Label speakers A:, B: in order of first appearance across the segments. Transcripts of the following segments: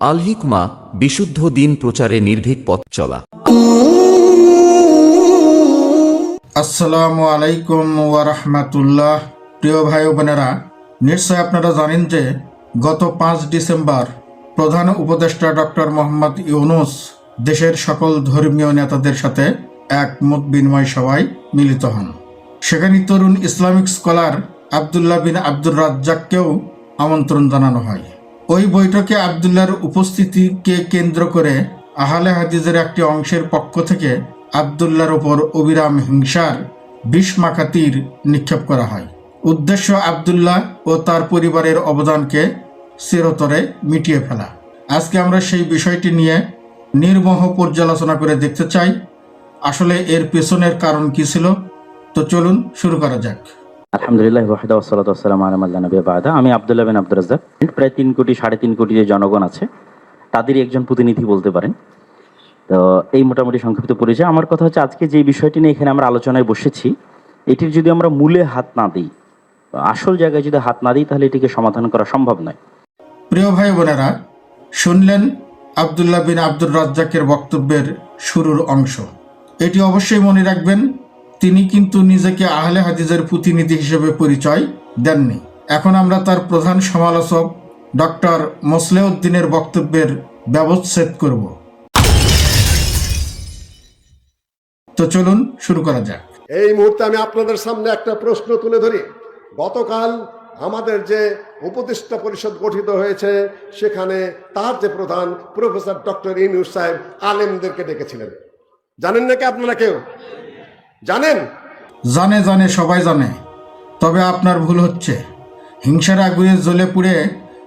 A: আল হিকমা বিশুদ্ধ দিন প্রচারে নির্ভীক পথ চলা।
B: আসসালামু আলাইকুম ওয়ারহমাতুল্লাহ প্রিয় ভাই বোনেরা নিশ্চয় আপনারা জানেন যে গত পাঁচ ডিসেম্বর প্রধান উপদেষ্টা ডক্টর মোহাম্মদ ইউনুস দেশের সকল ধর্মীয় নেতাদের সাথে এক মত বিনিময় সভায় মিলিত হন। সেখানে তরুণ ইসলামিক স্কলার আবদুল্লাহ বিন আব্দুর রাজ্জাককেও আমন্ত্রণ জানানো হয়। ওই বৈঠকে আবদুল্লাহর উপস্থিতিকে কেন্দ্র করে আহলে হাদিজের একটি অংশের পক্ষ থেকে আবদুল্লাহর ওপর অবিরাম হিংসার বিষ মাখা তীর নিক্ষেপ করা হয়। উদ্দেশ্য আবদুল্লাহ ও তার পরিবারের অবদানকে চিরতরে মিটিয়ে ফেলা। আজকে আমরা সেই বিষয়টি নিয়ে নির্মোহ পর্যালোচনা করে দেখতে চাই। আসলে এর পেছনের কারণ কি ছিল? তো চলুন শুরু করা যাক।
C: আলহামদুলিল্লাহ ওয়াহিদা ওসালাত আসসালাম নবী বাদা। আমি আবদুল্লাহ বিন আব্দুর রাজ্জাক। প্রায় তিন কোটি, সাড়ে তিন কোটি যে জনগণ আছে, তাদেরই একজন প্রতিনিধি বলতে পারেন। তো এই মোটামুটি সংক্ষিপ্ত পরিচয়। আমার কথা হচ্ছে, আজকে যে বিষয়টি নিয়ে এখানে আমরা আলোচনায় বসেছি, এটির যদি আমরা মূলে হাত না দিই, আসল জায়গায় যদি হাত না দিই, তাহলে এটিকে সমাধান করা সম্ভব নয়।
B: প্রিয় ভাই বোনেরা, শুনলেন আবদুল্লাহ বিন আব্দুর রাজ্জাকের বক্তব্যের শুরুর অংশ। এটি অবশ্যই মনে রাখবেন তিনি কিন্তু নিজেকে আহলে হাদিজের প্রতিনিধি হিসেবে পরিচয় দেননি। এখন আমরা তার প্রধান সমালোচক ডক্টর মোসলেউদ্দিনের বক্তব্যের ব্যবচ্ছেদ করব। তো চলুন শুরু করা যাক।
D: এই মুহূর্তে আমি আপনাদের সামনে একটা প্রশ্ন তুলে ধরি। গতকাল আমাদের যে উপদেষ্টা পরিষদ গঠিত হয়েছে, সেখানে তার যে প্রধান প্রফেসর ডক্টর ইনুস সাহেব আলেমদেরকে ডেকেছিলেন। জানেন নাকি আপনারা কেউ? জানেন?
B: জানে জানে সবাই জানে। তবে আপনার ভুল হচ্ছে। হিংসার আগুয়ে জ্বলে পুড়ে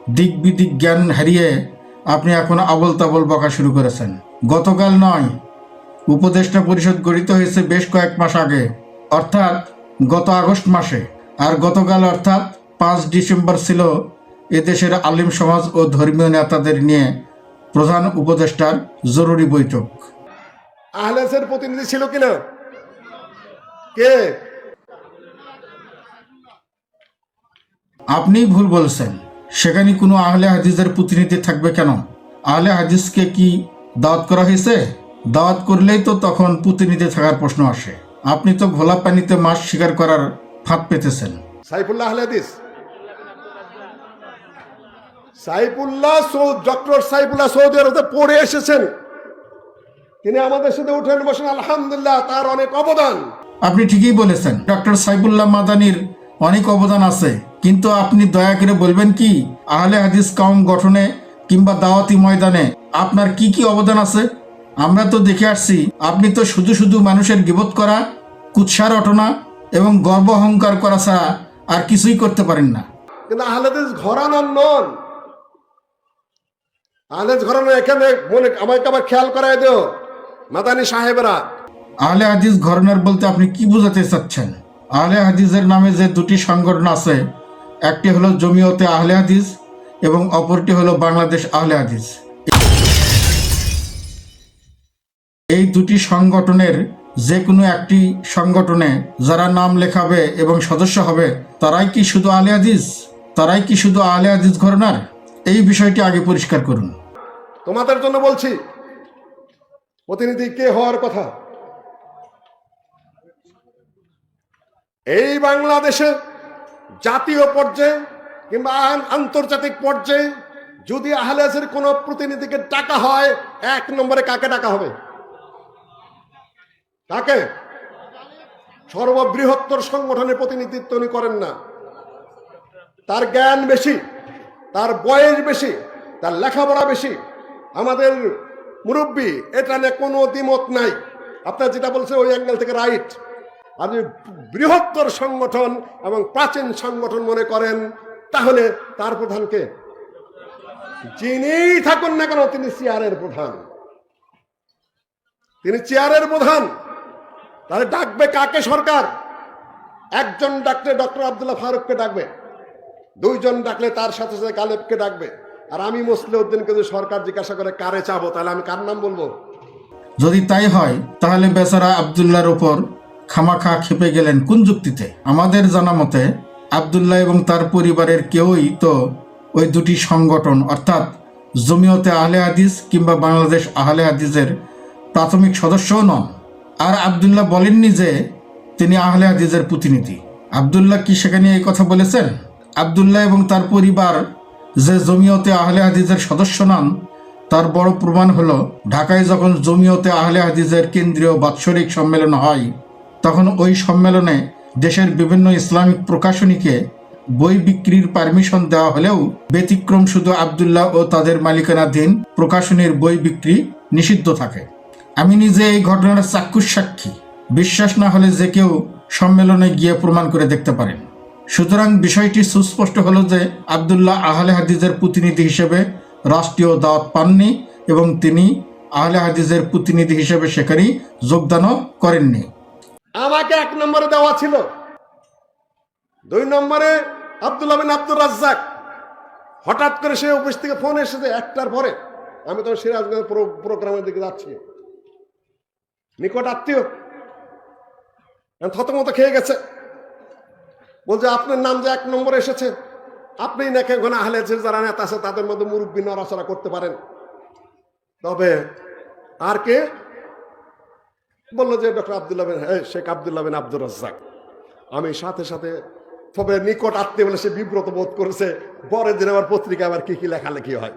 B: দিক বিদিক জ্ঞান হারিয়ে আপনি এখন আবল তাবল বকা শুরু করেছেন। গতকাল নয় উপদেষ্টা পরিষদ গঠিত হয়েছে বেশ কয়েক মাস আগে। অর্থাৎ গত আগস্ট মাসে। আর গতকাল অর্থাৎ পাঁচ ডিসেম্বর ছিল এদেশের আলিম সমাজ ও ধর্মীয় নেতাদের নিয়ে প্রধান উপদেষ্টার জরুরি বৈঠক।
D: আহলেসের প্রতিনিধি ছিল কিনা? কে?
B: আপনিই ভুল বলছেন। সেখানে কোনো আহলে হাদিসের প্রতিনিধি থাকবে কেন? আহলে হাদিসকে কি দাওয়াত করা হয়েছে? দাওয়াত করলেই তো তখন প্রতিনিধি থাকার প্রশ্ন আসে। আপনি তো ঘোলা পানিতে মাছ শিকার করার ফাঁদ পেতেছেন।
D: সাইফুল্লাহ আহলেদিস সাইফুল্লাহ সৌদ ডক্টর সাইফুল্লাহ সৌদি আরবে পড়ে এসেছেন। তিনি আমাদের সাথে উঠেন বসেন আলহামদুলিল্লাহ তার অনেক অবদান।
B: আপনি ঠিকই বলেছেন। ডক্টর সাইফুল্লাহ মাদানির অনেক অবদান আছে। কিন্তু আপনি দয়া করে বলবেন কি, আহলে হাদিস কম গঠনে কিংবা দাওয়াতি ময়দানে আপনার কি কি অবদান আছে? আমরা তো দেখে আসছি, আপনি তো শুধু শুধু মানুষের গিবোধ করা কুৎসা রটনা এবং গর্ব অহংকার করা ছাড়া আর কিছুই করতে পারেন না।
D: কিন্তু আহলেদিস ঘরানার নন। আহলেদিস ঘরানো এখানে মনে আমাকে আবার খেয়াল করাই দিও। মাদানি সাহেবরা
B: আহলে হাদিস ঘরনার বলতে আপনি কি বোঝাতে চাচ্ছেন? আহলে হাদিসের নামে যে দুটি সংগঠন আছে, একটি হলো জমিয়তে আহলে হাদিস এবং অপরটি হলো বাংলাদেশ আহলে হাদিস। এই দুটি সংগঠনের যে কোনো একটি সংগঠনে যারা নাম লেখাবে এবং সদস্য হবে, তারাই কি শুধু আহলে হাদিস? তারাই কি শুধু আহলে হাদিস ঘরনার? এই বিষয়টি আগে পরিষ্কার করুন।
D: তোমাদের জন্য বলছি, প্রতিনিধি কে হওয়ার কথা? এই বাংলাদেশে জাতীয় পর্যায়ে কিংবা আন- আন্তর্জাতিক পর্যায়ে যদি আহলেসের কোন প্রতিনিধিকে ডাকা হয়, এক নম্বরে কাকে ডাকা হবে? কাকে? সর্ববৃহত্তর সংগঠনের প্রতিনিধিত্ব উনি করেন না। তার জ্ঞান বেশি, তার বয়স বেশি, তার লেখাপড়া বেশি। আমাদের মুরব্বী, এটা নিয়ে কোনো দ্বিমত নাই। আপনার যেটা বলছে ওই অ্যাঙ্গেল থেকে রাইট। আপনি বৃহত্তর সংগঠন এবং প্রাচীন সংগঠন মনে করেন, তাহলে তার প্রধানকে যিনিই থাকুন না কেন, তিনি চেয়ারের প্রধান। তিনি চেয়ারের প্রধান। তাহলে ডাকবে কাকে সরকার? একজন ডাকলে ডক্টর আবদুল্লাহ ফারুককে ডাকবে। দুইজন ডাকলে তার সাথে সাথে গালেবকে ডাকবে। আর আমি মুসলে উদ্দিনকে যদি সরকার জিজ্ঞাসা করে, কারে চাবো? তাহলে আমি কার নাম বলব?
B: যদি তাই হয়, তাহলে বেচারা আবদুল্লাহর উপর খামাখা খেপে গেলেন কোন যুক্তিতে? আমাদের জানা মতে, আবদুল্লাহ এবং তার পরিবারের কেউই তো ওই দুটি সংগঠন, অর্থাৎ জমিয়তে আহলে হাদিস কিংবা বাংলাদেশ আহলে হাদিসের প্রাথমিক সদস্যও নন। আর আবদুল্লাহ বলেননি যে তিনি আহলে হাদিসের প্রতিনিধি। আবদুল্লাহ কি সেখানে এই কথা বলেছেন? আবদুল্লাহ এবং তার পরিবার যে জমিয়তে আহলে হাদিসের সদস্য নন, তার বড় প্রমাণ হলো, ঢাকায় যখন জমিয়তে আহলে হাদিসের কেন্দ্রীয় বাৎসরিক সম্মেলন হয় তখন ওই সম্মেলনে দেশের বিভিন্ন ইসলামিক প্রকাশনীকে বই বিক্রির পারমিশন দেওয়া হলেও ব্যতিক্রম শুধু আবদুল্লাহ ও তাদের মালিকানাধীন প্রকাশনীর বই বিক্রি নিষিদ্ধ থাকে। আমি নিজে এই ঘটনার চাক্ষুষ সাক্ষী। বিশ্বাস না হলে যে কেউ সম্মেলনে গিয়ে প্রমাণ করে দেখতে পারেন। সুতরাং বিষয়টি সুস্পষ্ট হলো যে আবদুল্লাহ আহলে হাদিসের প্রতিনিধি হিসেবে রাষ্ট্রীয় দাওয়াত পাননি এবং তিনি আহলে হাদিজের প্রতিনিধি হিসেবে সেখানেই যোগদানও করেননি।
D: আমাকে এক নম্বরে দেওয়া ছিল। দুই নম্বরে আব্দুল্লাহ বিন আব্দুর রাজ্জাক। হঠাৎ করে সে অফিস থেকে ফোন এসেছে একটার পরে। আমি তখন সিরাজগঞ্জ প্রো- প্রোগ্রামের দিকে যাচ্ছি। নিকট আত্মীয়। থতমত খেয়ে গেছে। বলছে, আপনার নাম যে এক নম্বরে এসেছে, আপনি নাকি আহলে হাদিসের যারা নেতা আছে, তাদের মধ্যে মুরব্বী নড়াচড়া করতে পারেন। তবে আর কে? বলল যে, ডক্টর আবদুল্লাহ বিন হ্যাঁ শেখ আবদুল্লাহ বিন আব্দুর রাজ্জাক। আমি সাথে সাথে, তবে নিকট আত্মীয় বলে সে বিব্রত বোধ করেছে, পরের দিন আবার পত্রিকা আবার কি কি লেখালেখি হয়।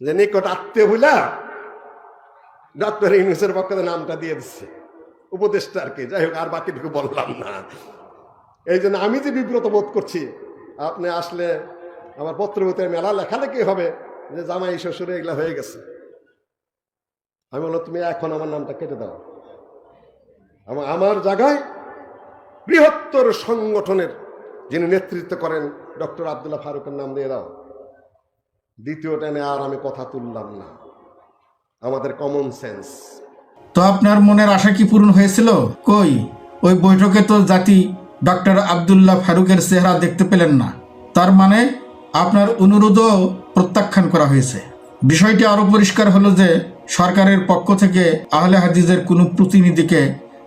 D: যে নিকট আত্মীয় হইলা ডক্টর ইউনুসের পক্ষে নামটা দিয়ে দিচ্ছে। উপদেষ্টা আর কি, যাই হোক, আর বাকিটুকু বললাম না। এই জন্য আমি যে বিব্রত বোধ করছি, আপনি আসলে আমার পত্রপত্রের মেলা লেখালেখি হবে, যে জামাই শ্বশুরে এগুলা হয়ে গেছে। আমি বলল তুমি এখন আমার নামটা কেটে দাও। আমার জায়গায় বৃহত্তর সংগঠনের যিনি নেতৃত্ব করেন, ডক্টর আবদুল্লাহ ফারুকের নাম দিয়ে দাও। দ্বিতীয় টাইমে আর আমি কথা তুললাম না। আমাদের কমন সেন্স
B: তো আপনার মনের আশা কি পূরণ হয়েছিল? কই? ওই বৈঠকে তো জাতি ডক্টর আবদুল্লাহ ফারুকের চেহারা দেখতে পেলেন না। তার মানে আপনার অনুরোধও প্রত্যাখ্যান করা হয়েছে। বিষয়টি আরও পরিষ্কার হলো যে সরকারের পক্ষ থেকে আহলে হাদিজের কোনো প্রতিনিধিকে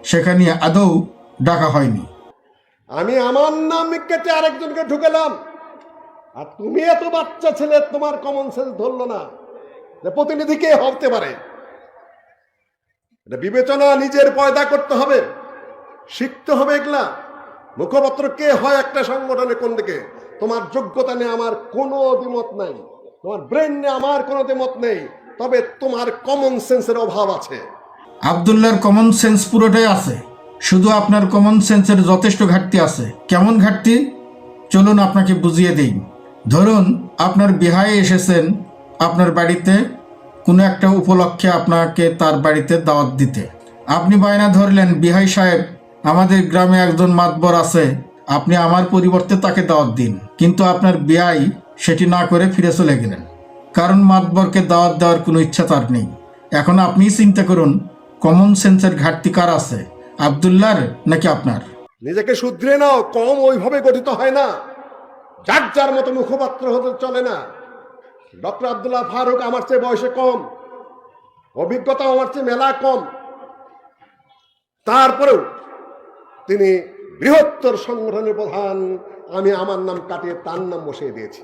B: সেখানে আদৌ ডাকা হয়নি।
D: আমি আমার নাম কেটে আরেকজনকে ঢুকেলাম। আর তুমি এত বাচ্চা ছেলে, তোমার কমন সেন্স ধরলো না। যে প্রতিনিধি কে হতে পারে? এটা বিবেচনা নিজের পয়দা করতে হবে। শিখতে হবে এগুলা। মুখপত্র কে হয় একটা সংগঠনে কোন দিকে? তোমার যোগ্যতা নিয়ে আমার কোনো দ্বিমত নাই। তোমার ব্রেন নিয়ে আমার কোনো দ্বিমত নেই। তবে তোমার কমন সেন্সের অভাব আছে।
B: আবদুল্লাহর কমন সেন্স পুরোটাই আছে। শুধু আপনার কমন সেন্সের যথেষ্ট ঘাটতি আছে। কেমন ঘাটতি? চলুন আপনাকে বুঝিয়ে দিই। ধরুন, আপনার বিহায় এসেছেন আপনার বাড়িতে কোনো একটা উপলক্ষে আপনাকে তার বাড়িতে দাওয়াত দিতে। আপনি বায়না ধরলেন, বিহাই সাহেব, আমাদের গ্রামে একজন মাতবর আছে, আপনি আমার পরিবর্তে তাকে দাওয়াত দিন। কিন্তু আপনার বিয়াই সেটি না করে ফিরে চলে গেলেন। কারণ মাতবরকে দাওয়াত দেওয়ার কোনো ইচ্ছা তার নেই। এখন আপনিই চিন্তা করুন কমন সেন্সের ঘাটতি কার আছে? আবদুল্লার নাকি আপনার?
D: নিজেকে শুধরে নাও, কম ওইভাবে গঠিত হয় না। যার যার মতো মুখপাত্র হতে চলে না। ডক্টর আবদুল্লাহ ফারুক আমার চেয়ে বয়সে কম অভিজ্ঞতা আমার চেয়ে মেলা কম। তারপরেও তিনি বৃহত্তর সংগঠনের প্রধান, আমি আমার নাম কাটিয়ে তার নাম বসিয়ে দিয়েছি।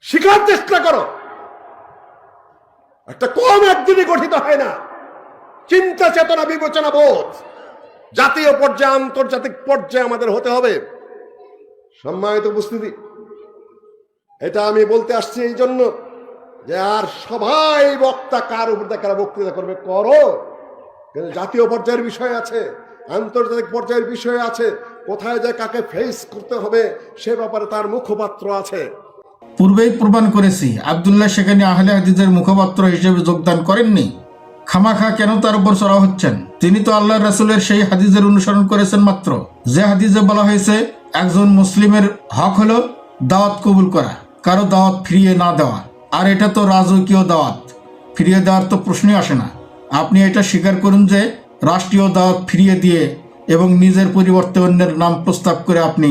D: শিখার চেষ্টা করো। একটা কম একদিনই গঠিত হয় না। চিন্তা চেতনা বিবেচনা বোধ। জাতীয় পর্যায়ে, আন্তর্জাতিক পর্যায়ে আমাদের হতে হবে। সম্মানিত উপস্থিতি, এটা আমি বলতে আসছি এই জন্য যে আর সবাই বক্তা কার উপর কারা বক্তৃতা করবে করো। কিন্তু জাতীয় পর্যায়ের বিষয় আছে, আন্তর্জাতিক পর্যায়ের বিষয় আছে, কোথায় যে কাকে ফেস করতে হবে সে ব্যাপারে তার মুখপাত্র আছে।
B: পূর্বেই প্রমাণ করেছি, আবদুল্লাহ সেখানে আহলে হাদিসের মুখপাত্র হিসেবে যোগদান করেননি। খামাখা কেন তার উপর চড়া হচ্ছেন? তিনি তো আল্লাহ রাসুলের সেই হাদিজের অনুসরণ করেছেন মাত্র। যে হাদিসে বলা হয়েছে, একজন মুসলিমের হক হলো দাওয়াত কবুল করা, কারও দাওয়াত ফিরিয়ে না দেওয়া। আর এটা তো রাজকীয় দাওয়াত, ফিরিয়ে দেওয়ার তো প্রশ্নই আসে না। আপনি এটা স্বীকার করুন যে রাষ্ট্রীয় দাওয়াত ফিরিয়ে দিয়ে এবং নিজের পরিবর্তে অন্যের নাম প্রস্তাব করে আপনি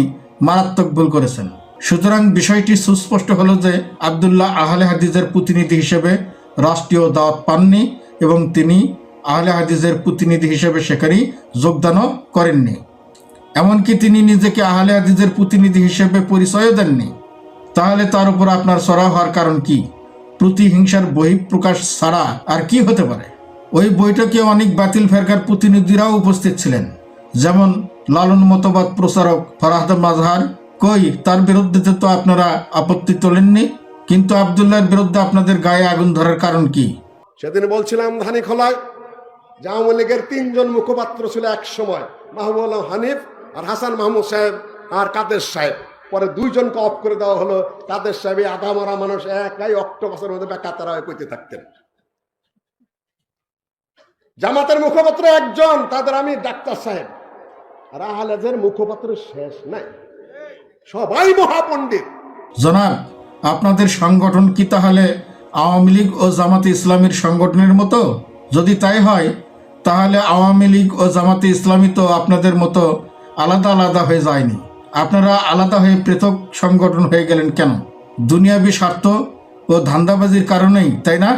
B: মারাত্মক ভুল করেছেন। সুতরাং বিষয়টি সুস্পষ্ট হলো যে আবদুল্লাহ আহলে হাদিসের প্রতিনিধি হিসেবে রাষ্ট্রীয় দাওয়াত পাননি এবং তিনি আহলে হাদিসের প্রতিনিধি হিসেবে সেখানেই যোগদানও করেননি। এমনকি তিনি নিজেকে আহলে হাদিসের প্রতিনিধি হিসেবে পরিচয়ও দেননি। তাহলে তার উপর আপনার সরা হওয়ার কারণ কি? প্রতিহিংসার বহিঃপ্রকাশ ছাড়া আর কি হতে পারে? ওই বৈঠকে অনেক বাতিল ফেরকার প্রতিনিধিরাও উপস্থিত ছিলেন। যেমন লালন মতবাদ প্রচারক ফরাহাদ মাজহার কই? তার বিরুদ্ধে তো আপনারা আপত্তি তোলেননি। কিন্তু আবদুল্লাহর বিরুদ্ধে আপনাদের গায়ে আগুন ধরার কারণ কি?
D: সেদিন বলছিলাম, ধানি খোলায়। যে আওয়ামী লীগের তিনজন মুখপাত্র ছিল এক সময় মাহবুব আলম হানিফ আর হাসান মাহমুদ সাহেব আর কাদের সাহেব। পরে দুইজনকে অফ করে দেওয়া হলো। কাদের সাহেব আধা মারা মানুষ একাই অক্টোপাসের মধ্যে বেকাতারা হয়ে কইতে থাকতেন। জামাতের মুখপাত্র একজন, তাদের আমি ডাক্তার সাহেব। আর আহলেজের মুখপাত্র শেষ নাই। সবাই মহাপণ্ডিত।
B: জনাব আপনাদের সংগঠন কি তাহলে আওয়ামী লীগ ও জামাতে ইসলামীর সংগঠনের মতো? যদি তাই হয় তাহলে আওয়ামী লীগ ও জামাতে ইসলামী তো আপনাদের মতো আলাদা আলাদা হয়ে যায়নি। আপনারা আলাদা হয়ে পৃথক সংগঠন হয়ে গেলেন কেন? দুনিয়াবি স্বার্থ ও ধান্দাবাজির কারণেই তাই না?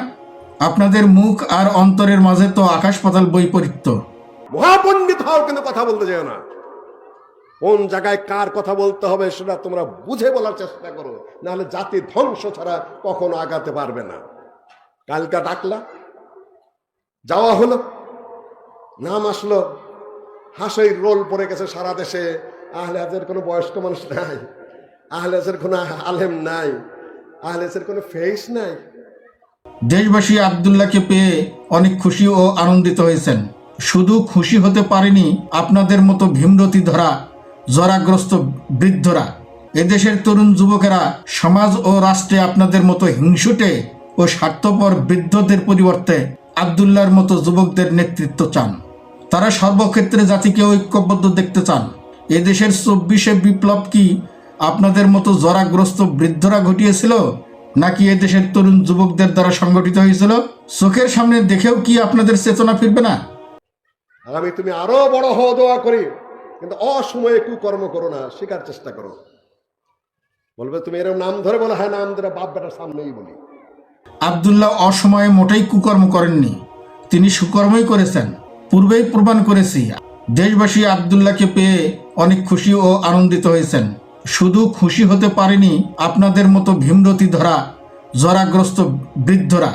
B: আপনাদের মুখ আর অন্তরের মাঝে তো আকাশ পাতাল বৈপরীত্য।
D: মহাপণ্ডিত হও কিন্তু কথা বলতে যেও না। কোন জায়গায় কার কথা বলতে হবে সেটা তোমরা বুঝে বলার চেষ্টা করো। নাহলে জাতি ধ্বংস ছাড়া কখনো আগাতে পারবে না। কালকা ডাকলা, যাওয়া হলো, নাম আসলো, হাসের রোল পড়ে গেছে সারা দেশে। আহলে হাজের কোনো বয়স্ক মানুষ নাই, আহলে হাজের কোনো আলেম নাই, আহলে হাজের কোনো ফেস নাই।
B: দেশবাসী আবদুল্লাহকে পেয়ে অনেক খুশি ও আনন্দিত হয়েছেন। শুধু খুশি হতে পারেনি, আপনাদের মতো ভীমরতি ধরা জরাগ্রস্ত বৃদ্ধরা, এদেশের তরুণ যুবকেরা, সমাজ ও রাষ্ট্রে আপনাদের মতো হিংসুটে ও স্বার্থপর বৃদ্ধদের পরিবর্তে আবদুল্লাহর মতো যুবকদের নেতৃত্ব চান। তারা সর্বক্ষেত্রে জাতিকে ঐক্যবদ্ধ দেখতে চান। এদেশের চব্বিশে বিপ্লব কি আপনাদের মতো জরাগ্রস্ত বৃদ্ধরা ঘটিয়েছিল, নাকি এদেশের তরুণ যুবকদের দ্বারা সংগঠিত হয়েছিল? চোখের সামনে দেখেও কি আপনাদের চেতনা ফিরবে না?
D: আগামী তুমি আরও বড় হওয়া দোয়া করি। কিন্তু অসময়ে কুকর্ম করো না শেখার চেষ্টা করো। বলবে তুমি এরকম নাম ধরে বলো হ্যাঁ নাম ধরে বাপ বেটার সামনেই বলি।
B: আবদুল্লাহ অসময়ে মোটেই কুকর্ম করেননি। তিনি সুকর্মই করেছেন পূর্বেই প্রমাণ করেছি। দেশবাসী আবদুল্লাহকে পেয়ে অনেক খুশি ও আনন্দিত হয়েছেন। শুধু খুশি হতে পারেনি আপনাদের মতো ভীমরতি ধরা জরাগ্রস্ত বৃদ্ধরা।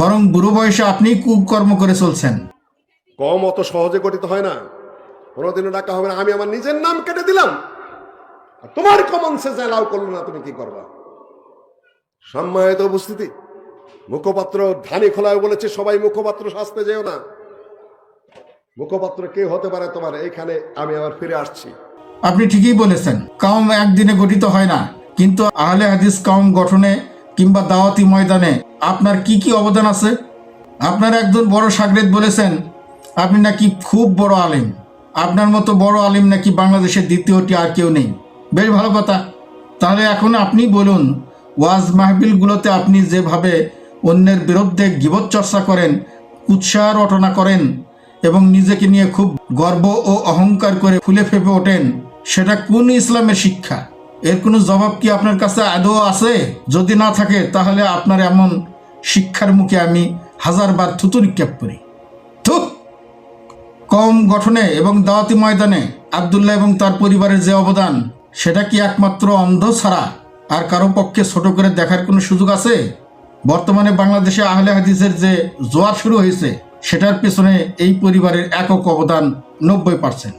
B: বরং বুড়ো বয়সে আপনিই কুকর্ম করে চলছেন।
D: কম অত সহজে গঠিত হয় না। কোনোদিনও ডাকা হবে না। আমি আমার নিজের নাম কেটে দিলাম। আর তোমার কমন সেন্স অ্যালাউ করল না, তুমি কি করবা? সম্মানিত উপস্থিতি, মুখপাত্র ধানি খোলায় বলেছে, সবাই মুখপাত্র শাস্তে যেও না। মুখপাত্র কে হতে পারে তোমার? এখানে আমি আবার ফিরে আসছি।
B: আপনি ঠিকই বলেছেন, কাউম একদিনে গঠিত হয় না। কিন্তু আহলে হাদিস কাউম গঠনে কিংবা দাওয়াতি ময়দানে আপনার কি কি অবদান আছে? আপনার একজন বড় সাগরেদ বলেছেন, আপনি নাকি খুব বড় আলিম। আপনার মতো বড় আলিম নাকি বাংলাদেশের দ্বিতীয়টি আর কেউ নেই? বেশ ভালো কথা। তাহলে এখন আপনি বলুন, ওয়াজ মাহবিলগুলোতে আপনি যেভাবে অন্যের বিরুদ্ধে গিবত চর্চা করেন উৎসাহ রটনা করেন এবং নিজেকে নিয়ে খুব গর্ব ও অহংকার করে ফুলে ফেপে ওঠেন, সেটা কোন ইসলামের শিক্ষা? এর কোনো জবাব কি আপনার কাছে আদৌ আছে? যদি না থাকে, তাহলে আপনার এমন শিক্ষার মুখে আমি হাজারবার থুতু নিক্ষেপ করি। থুক কম গঠনে এবং দাওয়াতি ময়দানে আবদুল্লাহ এবং তার পরিবারের যে অবদান, সেটা কি একমাত্র অন্ধ ছাড়া আর কারও পক্ষে ছোট করে দেখার কোনো সুযোগ আছে? বর্তমানে বাংলাদেশে আহলে হাদিসের যে জোয়ার শুরু হয়েছে, সেটার পেছনে এই পরিবারের একক অবদান নব্বই পার্সেন্ট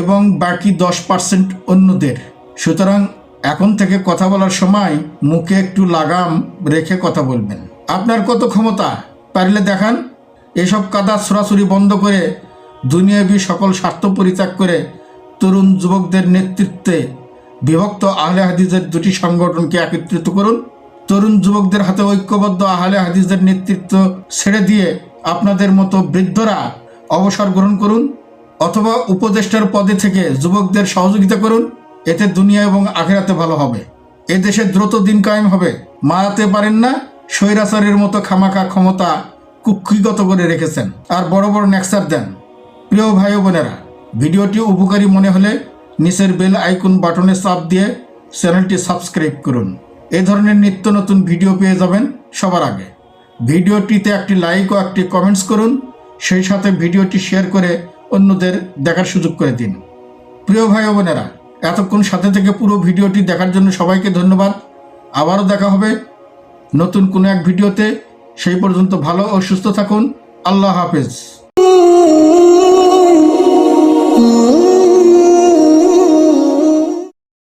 B: এবং বাকি দশ পার্সেন্ট অন্যদের। সুতরাং এখন থেকে কথা বলার সময় মুখে একটু লাগাম রেখে কথা বলবেন। আপনার কত ক্ষমতা? পারলে দেখান। এসব কাদা, ছড়াছড়ি বন্ধ করে দুনিয়াবী সকল স্বার্থ পরিত্যাগ করে তরুণ যুবকদের নেতৃত্বে বিভক্ত আহলে হাদিসের দুটি সংগঠনকে একত্রিত করুন। তরুণ যুবকদের হাতে ঐক্যবদ্ধ আহলে হাদিসের নেতৃত্ব ছেড়ে দিয়ে আপনাদের মতো বৃদ্ধরা অবসর গ্রহণ করুন অথবা উপদেষ্টার পদে থেকে যুবকদের সহযোগিতা করুন। এতে দুনিয়া এবং আখেরাতে ভালো হবে। এ দেশে দ্রুত দিন কায়েম হবে। মারাতে পারেন না, স্বৈরাচারের মতো খামাখা ক্ষমতা কুক্ষিগত করে রেখেছেন। আর বড় বড় নেক্সার দেন। প্রিয় ভাই বোনেরা, ভিডিওটি উপকারী মনে হলে নিচের বেল আইকন বাটনে চাপ দিয়ে চ্যানেলটি সাবস্ক্রাইব করুন। এ ধরনের নিত্য নতুন ভিডিও পেয়ে যাবেন সবার আগে। ভিডিওটিতে একটি লাইক ও একটি কমেন্টস করুন, সেই সাথে ভিডিওটি শেয়ার করে অন্যদের দেখার সুযোগ করে দিন। প্রিয় ভাই বোনেরা, এতক্ষণ সাথে থেকে পুরো ভিডিওটি দেখার জন্য সবাইকে ধন্যবাদ। আবারও দেখা হবে নতুন কোনো এক ভিডিওতে। সেই পর্যন্ত ভালো ও সুস্থ থাকুন। আল্লাহ হাফেজ। Oh